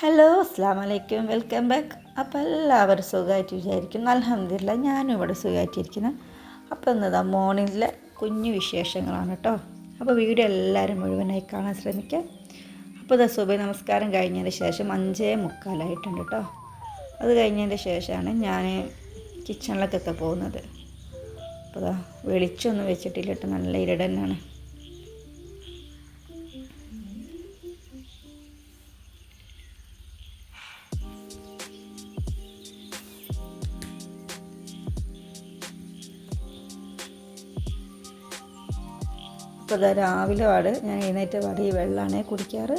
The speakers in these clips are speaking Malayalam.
ഹലോ അസ്സാം വലൈക്കും വെൽക്കം ബാക്ക് അപ്പോൾ എല്ലാവരും സുഖമായിട്ട് വിചാരിക്കുന്നു. അലഹമില്ല ഞാനും ഇവിടെ സുഖമായിട്ടിരിക്കുന്നു. അപ്പോൾ എന്നതാ മോർണിംഗിലെ കുഞ്ഞു വിശേഷങ്ങളാണ് കേട്ടോ അപ്പോൾ വീഡിയോ എല്ലാവരും മുഴുവനായി കാണാൻ ശ്രമിക്കാം. അപ്പോൾ ഇതാ സുബൈ നമസ്കാരം കഴിഞ്ഞതിന് ശേഷം അഞ്ചേ മുക്കാലായിട്ടുണ്ട് കേട്ടോ അത് കഴിഞ്ഞതിന് ശേഷമാണ് ഞാൻ കിച്ചണിലേക്കൊക്കെ പോകുന്നത്. അപ്പോൾ വെളിച്ചൊന്നും വെച്ചിട്ടില്ല കേട്ടോ നല്ല ഇരുടനാണ് അപ്പോൾ ഇതാ രാവിലെ പാട്. ഞാൻ എഴുന്നേറ്റ് പാട് ഈ വെള്ളമാണ് കുടിക്കാറ്.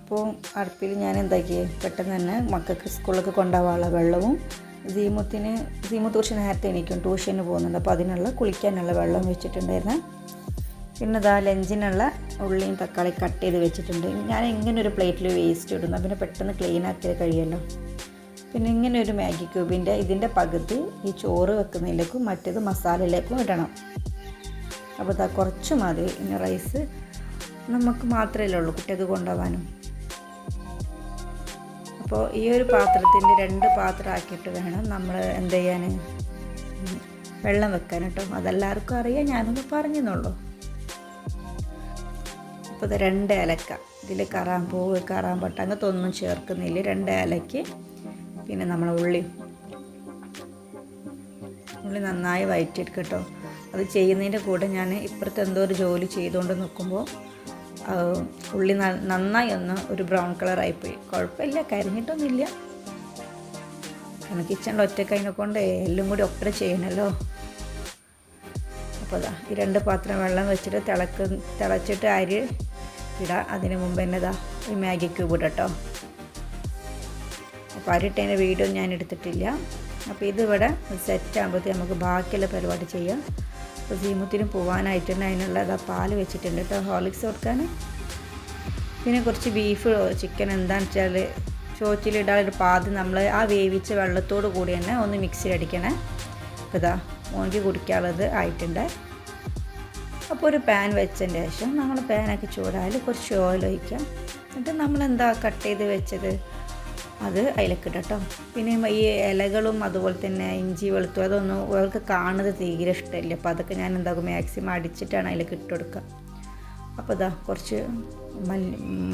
അപ്പോൾ അടുപ്പിൽ ഞാൻ എന്താക്കി പെട്ടെന്ന് തന്നെ മക്കൾക്ക് സ്കൂളിലൊക്കെ കൊണ്ടുപോകാനുള്ള വെള്ളവും സീമുത്തിന് സീമുത്ത് കുറച്ച് നേരത്തെ എണീക്കും ട്യൂഷന് പോകുന്നുണ്ട്. അപ്പോൾ അതിനുള്ള കുളിക്കാനുള്ള വെള്ളം വെച്ചിട്ടുണ്ടായിരുന്നു. പിന്നെ ഇതാ ലഞ്ചിനുള്ള ഉള്ളിയും തക്കാളി കട്ട് ചെയ്ത് വെച്ചിട്ടുണ്ട്. ഞാൻ ഇങ്ങനെ ഒരു പ്ലേറ്റിൽ വേസ്റ്റ് ഇടുന്നു. പിന്നെ പെട്ടെന്ന് ക്ലീൻ ആക്കിയത് കഴിയുമല്ലോ. പിന്നെ ഇങ്ങനെ ഒരു മാഗി ക്യൂബിന്റെ ഇതിന്റെ പകുതി ഈ ചോറ് വെക്കുന്നതിലേക്കും മറ്റേത് മസാലയിലേക്കും ഇടണം. അപ്പോൾ ഇതാ കുറച്ച് മതി ഇനി റൈസ് നമുക്ക് മാത്രമേ ഉള്ളൂ കുട്ടികൾക്ക് കൊണ്ടുപോകാനും. അപ്പോൾ ഈ ഒരു പാത്രത്തിന്റെ രണ്ട് പാത്രം ആക്കിയിട്ട് വേണം നമ്മൾ എന്ത് ചെയ്യാൻ? വെള്ളം വെക്കാൻ കേട്ടോ. അതെല്ലാവർക്കും അറിയാം ഞാനൊന്ന് പറഞ്ഞെന്നുള്ളൂ. അപ്പോൾ ഇത് രണ്ട് ഏലക്ക. ഇതിൽ കറാമ്പൂവ് കറാമ്പട്ട അങ്ങനത്തെ ഒന്നും ചേർക്കുന്നില്ല. രണ്ട് ഏലയ്ക്ക് പിന്നെ നമ്മൾ ഉള്ളി. ഉള്ളി നന്നായി വയറ്റിയെടുക്കും കേട്ടോ. അത് ചെയ്യുന്നതിന്റെ കൂടെ ഞാൻ ഇപ്പുറത്ത് എന്തോ ഒരു ജോലി ചെയ്തുകൊണ്ട് നിൽക്കുമ്പോൾ ഉള്ളി നന്നായി ഒന്ന് ഒരു ബ്രൗൺ കളറായിപ്പോയി. കുഴപ്പമില്ല കരിഞ്ഞിട്ടൊന്നുമില്ല. കാരണം കിച്ചണിൽ ഒറ്റക്കൈനെ കൊണ്ട് എല്ലാം കൂടി ഒപ്പര ചെയ്യണമല്ലോ. അപ്പോൾ അതാ ഈ രണ്ട് പാത്രം വെള്ളം വെച്ചിട്ട് തിളക്ക് തിളച്ചിട്ട് അരി ഇടാം. അതിന് മുമ്പ് തന്നെ ഇതാ ഈ മാഗി ക്യൂബ് ഇടട്ടോ അപ്പോൾ അരിട്ടതിന്റെ വീഡിയോ ഞാൻ എടുത്തിട്ടില്ല. അപ്പോൾ ഇതിവിടെ സെറ്റ് ആകുമ്പോഴത്തേക്ക് നമുക്ക് ബാക്കിയുള്ള പരിപാടി ചെയ്യാം. അപ്പോൾ സീമുത്തിന് പോകാനായിട്ടുണ്ട് അതിനുള്ള അതാ പാൽ വെച്ചിട്ടുണ്ട് കേട്ടോ ഹോർലിക്സ് കൊടുക്കാൻ. പിന്നെ കുറച്ച് ബീഫ് ചിക്കൻ എന്താണെന്ന് വെച്ചാൽ ചോച്ചിലിടാനൊരു പാതി നമ്മൾ ആ വേവിച്ച വെള്ളത്തോട് കൂടി തന്നെ ഒന്ന് മിക്സിയിലടിക്കണേ അപ്പോൾ ഇതാ മോങ്കി കുടിക്കാനുള്ളത് ആയിട്ടുണ്ട്. അപ്പോൾ ഒരു പാൻ വെച്ചതിന് ശേഷം നമ്മൾ പാനൊക്കെ ചൂടായാൽ കുറച്ച് ഓയിൽ ഒഴിക്കാം. എന്നിട്ട് നമ്മൾ എന്താ കട്ട് ചെയ്ത് വെച്ചത്? അത് അതിലേക്ക് കേട്ടോ പിന്നെ ഈ ഇലകളും അതുപോലെ തന്നെ ഇഞ്ചി വെളുത്തു അതൊന്നും അവർക്ക് കാണുന്നത് തീരെ ഇഷ്ടമില്ല. അപ്പോൾ അതൊക്കെ ഞാൻ എന്താകും മാക്സിമം അടിച്ചിട്ടാണ് അതിലേക്ക് ഇട്ട് കൊടുക്കുക അപ്പോൾ ഇതാ കുറച്ച്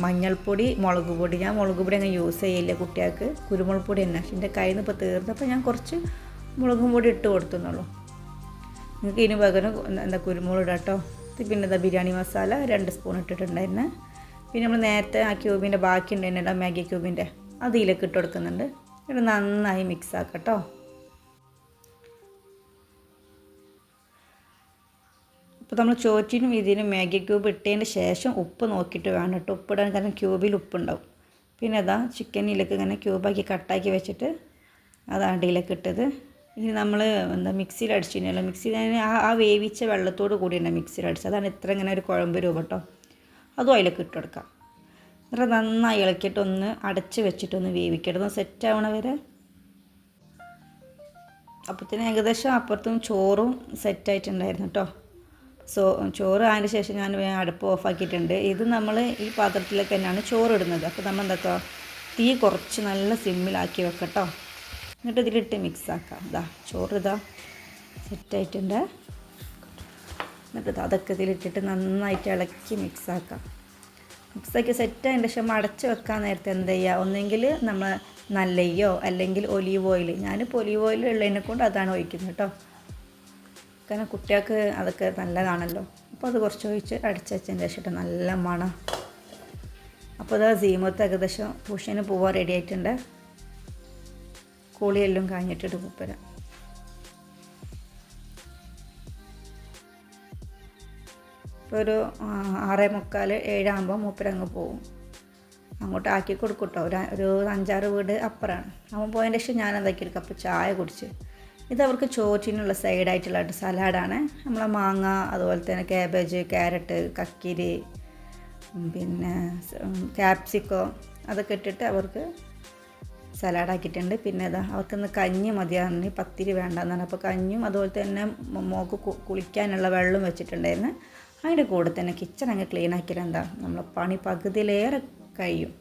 മഞ്ഞൾപ്പൊടി മുളക് പൊടി. ഞാൻ മുളക് പൊടി അങ്ങനെ യൂസ് ചെയ്യില്ല കുട്ടികൾക്ക്. കുരുമുളക് പൊടി തന്നെ. പക്ഷെ എന്റെ കയ്യിൽ നിന്ന് ഇപ്പോൾ തീർന്നപ്പോൾ ഞാൻ കുറച്ച് മുളകും പൊടി ഇട്ട് കൊടുത്തുന്നുള്ളൂ. നിങ്ങൾക്ക് ഇതിന് പകരം എന്താ കുരുമുളക് ഇടാട്ടോ പിന്നെ എന്താ ബിരിയാണി മസാല രണ്ട് സ്പൂൺ ഇട്ടിട്ടുണ്ടായിരുന്നു. പിന്നെ നമ്മൾ നേരത്തെ ആ ക്യൂബിന്റെ ബാക്കി ഉണ്ടായിരുന്നല്ലോ മാഗി ക്യൂബിന്റെ അത് ഇതിലേക്ക് ഇട്ട് കൊടുക്കുന്നുണ്ട്. ഇത് നന്നായി മിക്സ് ആക്കട്ടോ. അപ്പോൾ നമ്മൾ ചോറ്റിനും ഇതിനും മാഗി ക്യൂബ് ഇട്ടതിന് ശേഷം ഉപ്പ് നോക്കിയിട്ട് വേണം കേട്ടോ. ഉപ്പിടാൻ കാരണം ക്യൂബിൽ ഉപ്പുണ്ടാവും. പിന്നെ അതാ ചിക്കനിലേക്ക് ഇങ്ങനെ ക്യൂബാക്കി കട്ടാക്കി വെച്ചിട്ട് അത് അടിയിലേക്ക് ഇട്ടത്. ഇനി നമ്മൾ എന്താ മിക്സിയിൽ അടിച്ചിരുന്നല്ലോ മിക്സിയിൽ ആ ആ വേവിച്ച വെള്ളത്തോട് കൂടിയാണ് മിക്സിയിൽ അടിച്ചത്. അതാണ് ഇത്ര ഇങ്ങനെ ഒരു കുഴമ്പ് രൂപ കേട്ടോ. അതും അതിലേക്ക് ഇട്ട് കൊടുക്കാം. എന്നിട്ട് നന്നായി ഇളക്കിയിട്ടൊന്ന് അടച്ച് വെച്ചിട്ടൊന്ന് വേവിക്കണം സെറ്റ് ആവണ വരെ. അപ്പത്തിന് ഏകദേശം അപ്പുറത്തും ചോറും സെറ്റായിട്ടുണ്ടായിരുന്നു കേട്ടോ സോ ചോറ് അതിന് ശേഷം ഞാൻ അടുപ്പ് ഓഫാക്കിയിട്ടുണ്ട് ഇത് നമ്മൾ ഈ പാത്രത്തിലേക്ക് തന്നെയാണ് ചോറ് ഇടുന്നത്. അപ്പോൾ നമ്മൾ എന്താക്കുക തീ കുറച്ച് നല്ല സിമ്മിലാക്കി വെക്കട്ടോ. എന്നിട്ട് ഇതിലിട്ട് മിക്സ് ആക്കാം. ഇതാ ചോറ് ഇതാ സെറ്റായിട്ടുണ്ട് എന്നിട്ട് അതൊക്കെ ഇതിലിട്ടിട്ട് നന്നായിട്ട് ഇളക്കി മിക്സ് ആക്കാം. മിക്സാക്കി സെറ്റ് അതിന്റെ ശേഷം അടച്ച് വെക്കാൻ നേരത്തെ എന്ത് ചെയ്യുക? ഒന്നെങ്കിൽ നമ്മൾ നല്ലയോ അല്ലെങ്കിൽ ഒലീവ് ഓയിൽ. ഞാനിപ്പോൾ ഒലീവ് ഓയിൽ ഉള്ളതിനെ കൊണ്ട് അതാണ് ഒഴിക്കുന്നത് കേട്ടോ. കാരണം കുട്ടികൾക്ക് അതൊക്കെ നല്ലതാണല്ലോ. അപ്പോൾ അത് കുറച്ച് ഒഴിച്ച് അടച്ച് വെച്ചതിന് ശേഷം നല്ല മണം. അപ്പോൾ അത് സീമത്ത് ഏകദേശം ട്യൂഷന് പോവാൻ റെഡി ആയിട്ടുണ്ട്. കൂളിയെല്ലാം കഴിഞ്ഞിട്ടിട്ട് മൂപ്പര ഒരു ആറേ മുക്കാൽ ഏഴാകുമ്പോൾ മൂപ്പരങ്ങ് പോവും. അങ്ങോട്ട് ആക്കി കൊടുക്കും കേട്ടോ ഒരു ഒരു അഞ്ചാറ് വീട് അപ്പുറമാണ് അവൻ പോയതിന്റെ ശേഷം ഞാൻ എന്താക്കി എടുക്കും? അപ്പോൾ ചായ കുടിച്ച്. ഇത് അവർക്ക് ചോറ്റിനുള്ള സൈഡായിട്ടുള്ള സലാഡാണ്. നമ്മളെ മാങ്ങ അതുപോലെ തന്നെ ക്യാബേജ് ക്യാരറ്റ് കക്കിരി പിന്നെ ക്യാപ്സിക്കോ അതൊക്കെ ഇട്ടിട്ട് അവർക്ക് സലാഡാക്കിയിട്ടുണ്ട്. പിന്നെ ഇതാ അവർക്കിന്ന് കഞ്ഞി മതിയാകുന്ന പത്തിരി വേണ്ടെന്നാണ് അപ്പോൾ കഞ്ഞും അതുപോലെ തന്നെ മോക്ക് കുളിക്കാനുള്ള വെള്ളം വെച്ചിട്ടുണ്ടായിരുന്നു. അതിന്റെ കൂടെ തന്നെ കിച്ചൺ അങ്ങ് ക്ലീൻ ആക്കിയാൽ എന്താ? നമ്മൾ പണി പകുതിയിലേറെ കഴിയും.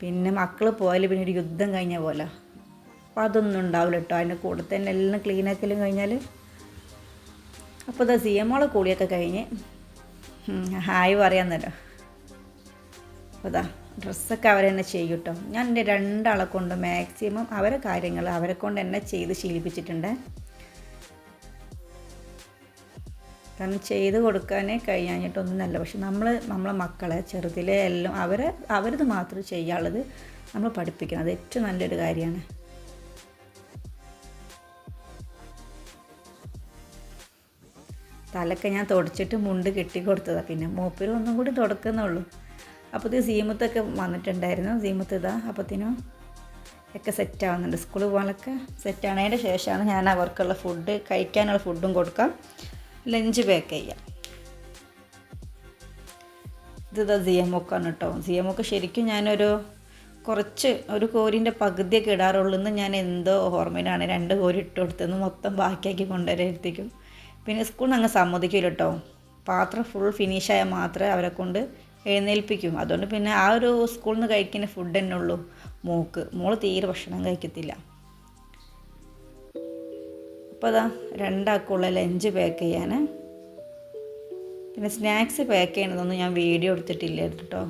പിന്നെ മക്കൾ പോയാൽ പിന്നെ ഒരു യുദ്ധം കഴിഞ്ഞ പോലെ. അപ്പോൾ അതൊന്നും ഉണ്ടാവില്ല കേട്ടോ അതിന്റെ കൂടെ തന്നെ എല്ലാം ക്ലീൻ ആക്കലും കഴിഞ്ഞാൽ അപ്പോൾ ഇതാ സി എമ്മോളെ കൂടിയൊക്കെ കഴിഞ്ഞ്. ഹായ് പറയാമെന്നല്ലോ അപ്പോൾ ഇതാ ഡ്രസ്സൊക്കെ അവർ തന്നെ ചെയ്യും കേട്ടോ ഞാൻ എന്റെ രണ്ടാളെ കൊണ്ട് മാക്സിമം അവരെ കാര്യങ്ങൾ അവരെ കൊണ്ട് എന്നെ ചെയ്ത് ശീലിപ്പിച്ചിട്ടുണ്ട്. കാരണം ചെയ്ത് കൊടുക്കാനേ കഴിഞ്ഞിട്ടൊന്നുമല്ല പക്ഷെ നമ്മൾ നമ്മളെ മക്കളെ ചെറുതിലെ എല്ലാം അവരെ അവരത് മാത്രം ചെയ്യാനുള്ളത് നമ്മൾ പഠിപ്പിക്കണം. അത് ഏറ്റവും നല്ലൊരു കാര്യമാണ്. തലക്കെ ഞാൻ തുടച്ചിട്ട് മുണ്ട് കെട്ടി കൊടുത്തതാണ് പിന്നെ മൂപ്പരും ഒന്നും കൂടി തുടക്കുന്നുള്ളൂ. അപ്പോൾ ഇത് സീമത്തൊക്കെ വന്നിട്ടുണ്ടായിരുന്നു. സീമത്ത് ഇതാ അപ്പത്തിനും ഒക്കെ സെറ്റ് ആവുന്നുണ്ട്. സ്കൂളിൽ പോകാനൊക്കെ സെറ്റ് ആണതിന്റെ ശേഷമാണ് ഞാൻ അവർക്കുള്ള ഫുഡ് കഴിക്കാനുള്ള ഫുഡും കൊടുക്കാം. ലഞ്ച് പാക്ക് ചെയ്യാം. ഇത് സിയമൊക്കാണ് കേട്ടോ സിയമൊക്കെ ശരിക്കും ഞാനൊരു കുറച്ച് ഒരു കോരിന്റെ പകുതിയൊക്കെ ഇടാറുള്ളൂ. എന്ന് ഞാൻ എന്തോ ഓർമ്മയിലാണ്. രണ്ട് കോരി ഇട്ട് കൊടുത്തെന്ന് മൊത്തം ബാക്കിയാക്കി കൊണ്ടുവരുത്തിക്കും പിന്നെ സ്കൂളിൽ അങ്ങ് സമ്മതിക്കില്ല കേട്ടോ പാത്രം ഫുൾ ഫിനിഷായാൽ മാത്രമേ അവരെ കൊണ്ട് എഴുന്നേൽപ്പിക്കും. അതുകൊണ്ട് പിന്നെ ആ ഒരു സ്കൂളിൽ നിന്ന് കഴിക്കുന്ന ഫുഡ് തന്നെ ഉള്ളൂ മോക്ക് മോൾ തീരെ ഭക്ഷണം കഴിക്കത്തില്ല. അപ്പോൾ അതാ രണ്ടാൾക്കുള്ള ലഞ്ച് പാക്ക് ചെയ്യാൻ പിന്നെ സ്നാക്സ് പാക്ക് ചെയ്യണതൊന്നും ഞാൻ വീഡിയോ എടുത്തിട്ടില്ല കേട്ടോ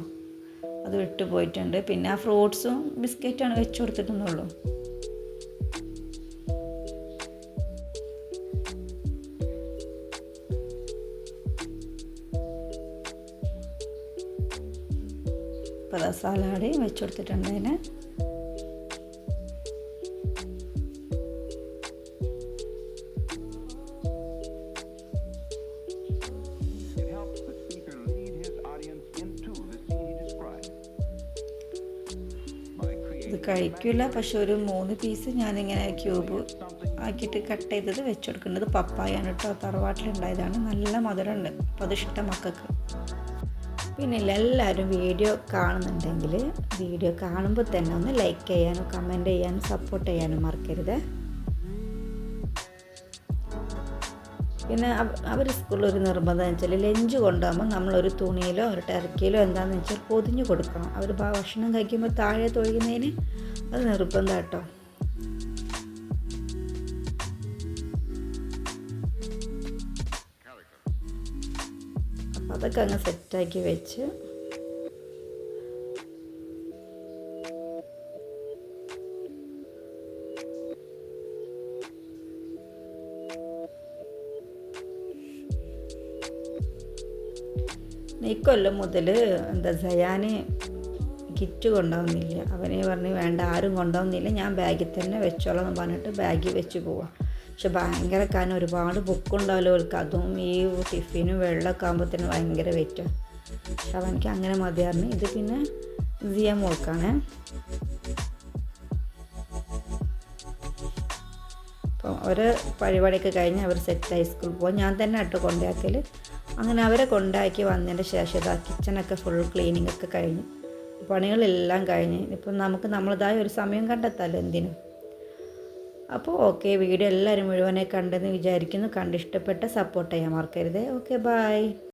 അത് വിട്ടു പോയിട്ടുണ്ട്. പിന്നെ ആ ഫ്രൂട്ട്സും ബിസ്ക്കറ്റാണ് വെച്ച് കൊടുത്തിട്ടുന്നുള്ളൂ. ഇപ്പോൾ സലാഡ് വെച്ച് കൊടുത്തിട്ടുണ്ട് അതിന്. കഴിക്കില്ല പക്ഷെ ഒരു മൂന്ന് പീസ് ഞാനിങ്ങനെ ക്യൂബ് ആക്കിയിട്ട് കട്ട് ചെയ്തത് വെച്ച് കൊടുക്കേണ്ടത് പപ്പായാണ് കേട്ടോ. തറവാട്ടിലുണ്ടായതാണ്. നല്ല മധുരമുണ്ട്. അപ്പോൾ അത് ഇഷ്ടം മക്കൾക്ക്. പിന്നെ എല്ലാവരും വീഡിയോ കാണുന്നുണ്ടെങ്കിൽ വീഡിയോ കാണുമ്പോൾ തന്നെ ഒന്ന് ലൈക്ക് ചെയ്യാനും കമന്റ് ചെയ്യാനും സപ്പോർട്ട് ചെയ്യാനും മറക്കരുത്. പിന്നെ അവർ സ്കൂളിൽ ഒരു നിർബന്ധം എന്ന് വെച്ചാൽ ലഞ്ച് കൊണ്ടുപോകുമ്പോൾ നമ്മളൊരു തുണിയിലോ ഒരു ടർക്കിയിലോ എന്താണെന്ന് വെച്ചാൽ പൊതിഞ്ഞ് കൊടുക്കണം. അവർ ഭക്ഷണം കഴിക്കുമ്പോൾ താഴെ തൊഴിയുന്നതിന് അത് നിർബന്ധം കേട്ടോ അപ്പോൾ അതൊക്കെ അങ്ങ് സെറ്റാക്കി വെച്ച് ഇക്കൊല്ലം മുതൽ എന്താ സയാന് കിറ്റ് കൊണ്ടുപോകുന്നില്ല അവനെ പറഞ്ഞ് വേണ്ട ആരും കൊണ്ടുപോകുന്നില്ല ഞാൻ ബാഗിൽ തന്നെ വെച്ചോളാം എന്ന് പറഞ്ഞിട്ട് ബാഗിൽ വെച്ച് പോവാം. പക്ഷെ ഭയങ്കര കാരണം ഒരുപാട് ബുക്ക് ഉണ്ടാവല്ലോ അവർക്ക് അതും ഈ ടിഫിനും വെള്ളമൊക്കെ ആകുമ്പോഴത്തേനും ഭയങ്കര വെയിറ്റാണ് പക്ഷെ അവനക്ക് അങ്ങനെ മതിയായിരുന്നു. ഇത് പിന്നെ സിയ മോൾക്കാണ്. അപ്പോൾ അവർ പരിപാടിയൊക്കെ കഴിഞ്ഞ് അവർ സെറ്റായി സ്കൂളിൽ പോകും. ഞാൻ തന്നെ ആട്ടോ കൊണ്ടാക്കൽ അങ്ങനെ അവരെ കൊണ്ടാക്കി വന്നതിന്റെ ശേഷം ഇതാ കിച്ചണൊക്കെ ഫുൾ ക്ലീനിങ് ഒക്കെ കഴിഞ്ഞ്. പണികളെല്ലാം കഴിഞ്ഞ്. ഇപ്പം നമുക്ക് നമ്മളതായ ഒരു സമയം കണ്ടെത്താമല്ലോ എന്തിനും? അപ്പോൾ ഓക്കെ വീഡിയോ എല്ലാവരും മുഴുവനെ കണ്ടെന്ന് വിചാരിക്കുന്നു. കണ്ടിഷ്ടപ്പെട്ട സപ്പോർട്ട് ചെയ്യാൻ മറക്കരുത്. Okay bye